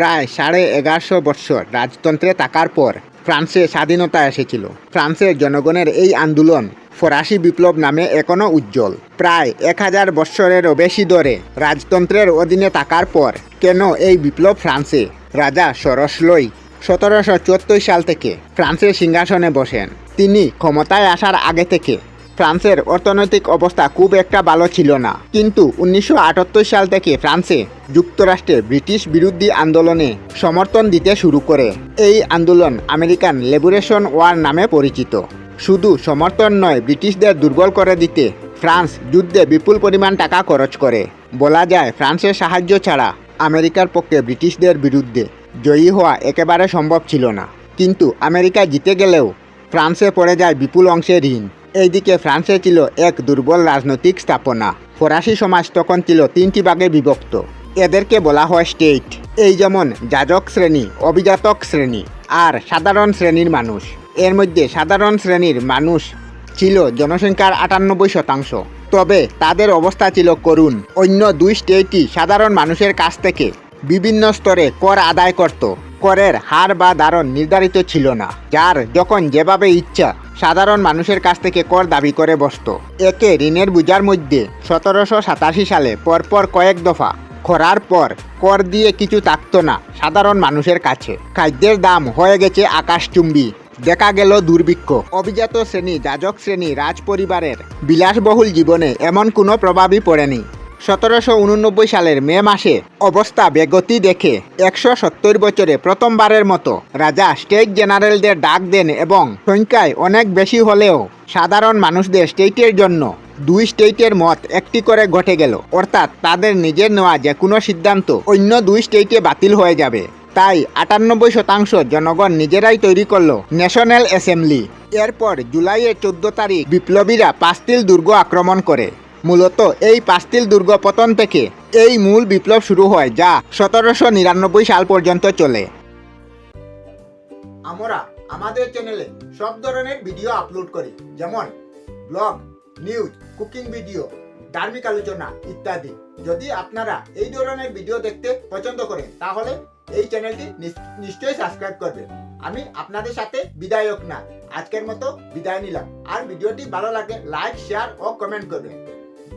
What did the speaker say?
প্রায় সাড়ে এগারোশো বৎসর রাজতন্ত্রে থাকার পর ফ্রান্সে স্বাধীনতা এসেছিল। ফ্রান্সের জনগণের এই আন্দোলন ফরাসি বিপ্লব নামে এখনও উজ্জ্বল। প্রায় এক হাজার বৎসরেরও বেশি ধরে রাজতন্ত্রের অধীনে থাকার পর কেন এই বিপ্লব ফ্রান্সে? রাজা সরসলই সতেরোশো চুয়াত্তর সাল থেকে ফ্রান্সের সিংহাসনে বসেন। তিনি ক্ষমতায় আসার আগে থেকে ফ্রান্সের অর্থনৈতিক অবস্থা খুব একটা ভালো ছিল না। কিন্তু উনিশশো আটাত্তর সাল থেকে ফ্রান্সে যুক্তরাষ্ট্রে ব্রিটিশ বিরোধী আন্দোলনে সমর্থন দিতে শুরু করে। এই আন্দোলন আমেরিকান লেবুরেশন ওয়ার নামে পরিচিত। শুধু সমর্থন নয়, ব্রিটিশদের দুর্বল করে দিতে ফ্রান্স যুদ্ধে বিপুল পরিমাণ টাকা খরচ করে। বলা যায়, ফ্রান্সের সাহায্য ছাড়া আমেরিকার পক্ষে ব্রিটিশদের বিরুদ্ধে জয়ী হওয়া একেবারে সম্ভব ছিল না। কিন্তু আমেরিকা জিতে গেলেও ফ্রান্সে পড়ে যায় বিপুল অংশে ঋণ। এইদিকে ফ্রান্সে ছিল এক দুর্বল রাজনৈতিক স্থাপনা। ফরাসি সমাজ তখন ছিল তিনটি ভাগে বিভক্ত। এদেরকে বলা হয় স্টেট। এই যেমন যাজক শ্রেণি, অভিজাতক শ্রেণি আর সাধারণ শ্রেণির মানুষ। এর মধ্যে সাধারণ শ্রেণির মানুষ ছিল জনসংখ্যার আটানব্বই শতাংশ। তবে তাদের অবস্থা ছিল করুণ। অন্য দুই স্টেটই সাধারণ মানুষের কাছ থেকে বিভিন্ন স্তরে কর আদায় করত। করের হার বা দারণ নির্ধারিত ছিল না, যার যখন যেভাবে ইচ্ছা সাধারণ মানুষের কাছ থেকে কর দাবি করে বসত। একে ঋণের বোঝার মধ্যে সতেরোশো সাতাশি সালে পরপর কয়েক দফা খরার পর কর দিয়ে কিছু থাকত না সাধারণ মানুষের কাছে। খাদ্যের দাম হয়ে গেছে আকাশচুম্বী। দেখা গেল দুর্ভিক্ষ। অভিজাত শ্রেণি, যাজক শ্রেণি রাজ পরিবারের বিলাসবহুল জীবনে এমন কোনো প্রভাবই পড়েনি। সতেরোশো উননব্বই সালের মে মাসে অবস্থা বেগতি দেখে একশো সত্তর বছরে প্রথমবারের মতো রাজা স্টেট জেনারেলদের ডাক দেন এবং সংখ্যায় অনেক বেশি হলেও সাধারণ মানুষদের স্টেটের জন্য দুই স্টেটের মত একটি করে ঘটে গেল। অর্থাৎ তাদের নিজের নেওয়া যে কোনো সিদ্ধান্ত অন্য দুই স্টেটে বাতিল হয়ে যাবে। তাই আটানব্বই শতাংশ জনগণ নিজেরাই তৈরি করল ন্যাশনাল অ্যাসেম্বলি। এরপর জুলাইয়ের চোদ্দ তারিখ বিপ্লবীরা পাস্তিল দুর্গ আক্রমণ করে। মূলত এই পাস্তিল দুর্গ পতন থেকে এই মূল বিপ্লব শুরু হয়, যা সতেরোশো নিরানব্বই সাল পর্যন্ত চলে। আমরা আমাদের চ্যানেলে সব ধরনের ভিডিও আপলোড করি, যেমন ব্লগ নিউজ কুকিং ভিডিও ধার্মিক আলোচনা ইত্যাদি। যদি আপনারা এই ধরনের ভিডিও দেখতে পছন্দ করেন, তাহলে এই চ্যানেলটি নিশ্চয়ই সাবস্ক্রাইব করবেন। আমি আপনাদের সাথে বিদায়ক না, আজকের মতো বিদায় নিলাম। আর ভিডিওটি ভালো লাগে লাইক শেয়ার ও কমেন্ট করবেন।